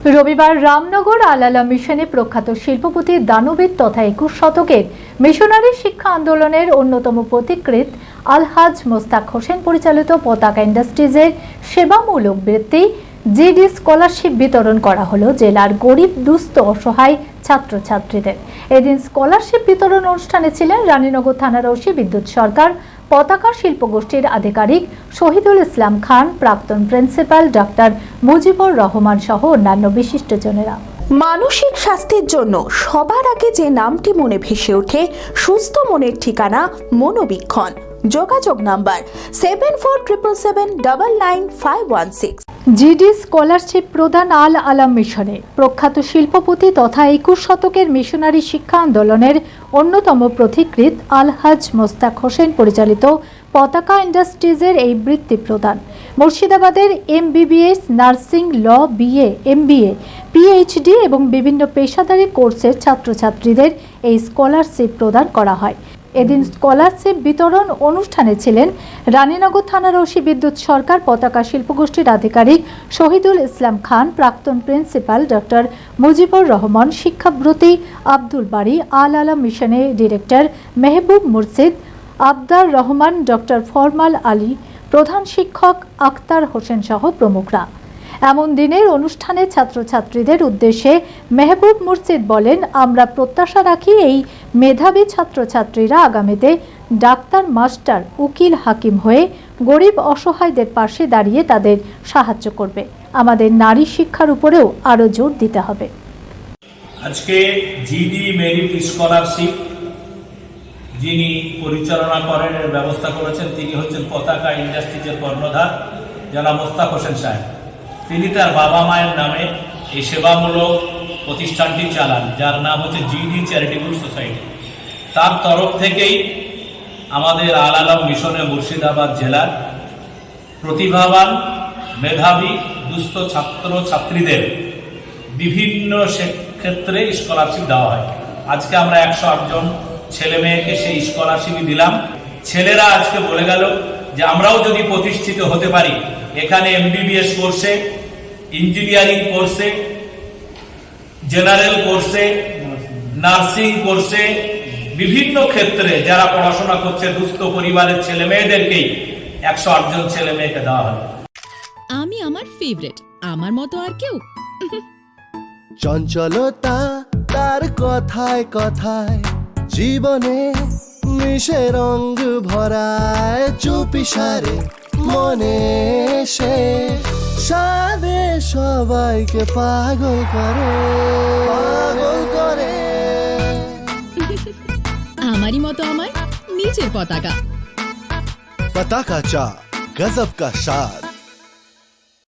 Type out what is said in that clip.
রবিবার রামনগর আলালা মিশনে প্রখ্যাত শিল্পপতি দানবিদ তথা একুশ শতকের মিশনারি শিক্ষা আন্দোলনের অন্যতম প্রতিকৃত আলহাজ মোস্তাক হোসেন পরিচালিত পতাকা ইন্ডাস্ট্রিজের সেবামূলক বৃত্তি জিডি স্কলারশিপ বিতরণ করা হলো জেলার গরিব, দুস্থ, অসহায় ছাত্রছাত্রীদের। এদিন স্কলারশিপ বিতরণ অনুষ্ঠানে ছিলেন রানীনগর থানার ওসি বিদ্যুৎ সরকার, পতাকা শিল্পগোষ্ঠীর আধিকারিক শহীদুল ইসলাম খান, প্রাক্তন প্রিন্সিপাল ডক্টর মুজিবুর রহমান সহ অন্যান্য বিশিষ্টজনেরা মানসিক স্বাস্থ্যের জন্য সবার আগে যে নামটি মনে ভেসে ওঠে, সুস্থ মনের ঠিকানা মনোবীক্ষণ। যোগাযোগ number seven four triple seven double nine five one six GD scholarship প্রদান আল আলাম মিশনে। প্রখ্যাত শিল্পপতি তথা একুশ শতকের মিশনারি শিক্ষা আন্দোলনের অন্যতম প্রতিকৃত আলহাজ মোস্তাক হোসেন পরিচালিত পতাকা ইন্ডাস্ট্রিজের এই বৃত্তি প্রদান। মুর্শিদাবাদের MBBS, nursing law, BA, MBA, PhD এবং বিভিন্ন পেশাদারি কোর্সের ছাত্রছাত্রীদের এই স্কলারশিপ প্রদান করা হয়। এদিন স্কলারশিপ বিতরণ অনুষ্ঠানে ছিলেন রানীনগর থানার ওসি বিদ্যুৎ সরকার, পতাকা শিল্পগোষ্ঠীর আধিকারিক শহীদুল ইসলাম খান, প্রাক্তন প্রিন্সিপাল ডক্টর মুজিবুর রহমান, শিক্ষাব্রতী আব্দুল বাড়ি আল আলা মিশনের ডিরেক্টর মেহবুব মুর্শিদ, আবদার রহমান, ডক্টর ফরমাল আলী, প্রধান শিক্ষক আক্তার হোসেন সহ প্রমুখরা। এমন দিনের অনুষ্ঠানে ছাত্রছাত্রীদের উদ্দেশ্যে মেহবুব মুর্শিদ বলেন, আমরা প্রত্যাশা রাখি এই মেধাবী ছাত্রছাত্রীরা আগামীতে ডাক্তার, মাস্টার, উকিল, হাকিম হয়ে গরিব অসহায়দের পাশে দাঁড়িয়ে তাদের সাহায্য করবে। আমাদের নারী শিক্ষার উপরেও আরও জোর দিতে হবে। আজকে জিডি মেরিট স্কলারশিপ যিনি পরিচালনা করেন, এর ব্যবস্থা করেছেন, তিনি হচ্ছেন পতাকা ইন্ডাস্ট্রিজের কর্ণধার, জনাব মোস্তাক হোসেন সাহেব। তিনি তার বাবা মায়ের নামে এই সেবামূলক প্রতিষ্ঠানটি চালান, যার নাম হচ্ছে জিডি চ্যারিটেবল সোসাইটি। তার তরফ থেকেই আমাদের আল আলম মিশনে মুর্শিদাবাদ জেলার প্রতিভাবান, মেধাবী, দুস্থ ছাত্র, ছাত্রীদের বিভিন্ন ক্ষেত্রে স্কলারশিপ দেওয়া হয়। আজকে আমরা একশো আটজন ছেলে মেয়েকে সেই স্কলারশিপই দিলাম। ছেলেরা আজকে বলে গেল যে আমরাও যদি প্রতিষ্ঠিত হতে পারি, এখানে এমবিবিএস কোর্সে ইঞ্জিনিয়ারিং কোর্সে জেনারেল কোর্সে নার্সিং কোর্সে বিভিন্ন ক্ষেত্রে যারা পড়াশোনা করছে দুস্থ পরিবারের ছেলে মেয়েদেরকেই একশো আটজন ছেলে মেয়েকে দেওয়া হবে আমি আমার ফেভারিট আমার মতো আর কেউ। চঞ্চলতা তার কথায় কথায় জীবনে মিশে রঙ ভরায় চুপি সারে মনে সে সাদে সবাইকে পাগল করে। পাগল করে। আমারই মতো আমার নিচের পতাকা। পতাকা চা গজব কা সাথ